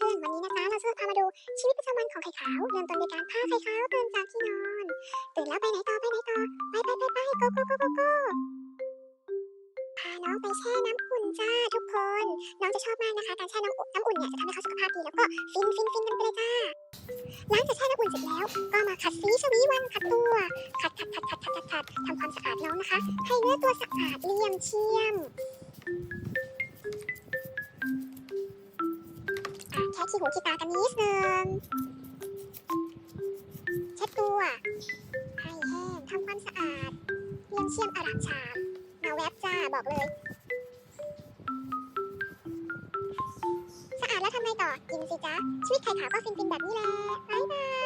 วันนี้น้าจ้าเราจะพามาดูชีวิตประจำวันของไข่ขาว เริ่มต้นด้วยการพาไข่ขาวตื่นจากที่นอน ตื่นแล้วไปไหนต่อไปไหนต่อ ไปไปไปไปโกโกโกโกโกพาน้องไปแช่น้ำอุ่นจ้าทุกคน น้องจะชอบมากนะคะ การแช่น้ำอุ่นน้ำอุ่นเนี่ยจะทำให้เขาสุขภาพดีแล้วก็ฟินฟินฟินกันไปเลยจ้าหลังจากแช่น้ำอุ่นเสร็จแล้ว ก็มาขัดสีชวีวันขัดตัวขัดขัดขัดขัดขัดขัดทำความสะอาดน้องนะคะ ให้เนื้อตัวสะอาดเลี่ยมเชียม อะแค่ขี้หูขี้ตากันนิดนึงเช็ดตัว ให้แห้งทำความสะอาดเลี่ยมเชียมอารามชามมาแวบจ้าบอกเลย สะอาดแล้วทำไงต่อกินสิจ๊ะชีวิตไข่ขาวก็ฟินๆแบบนี้แหละบ๊ายบาย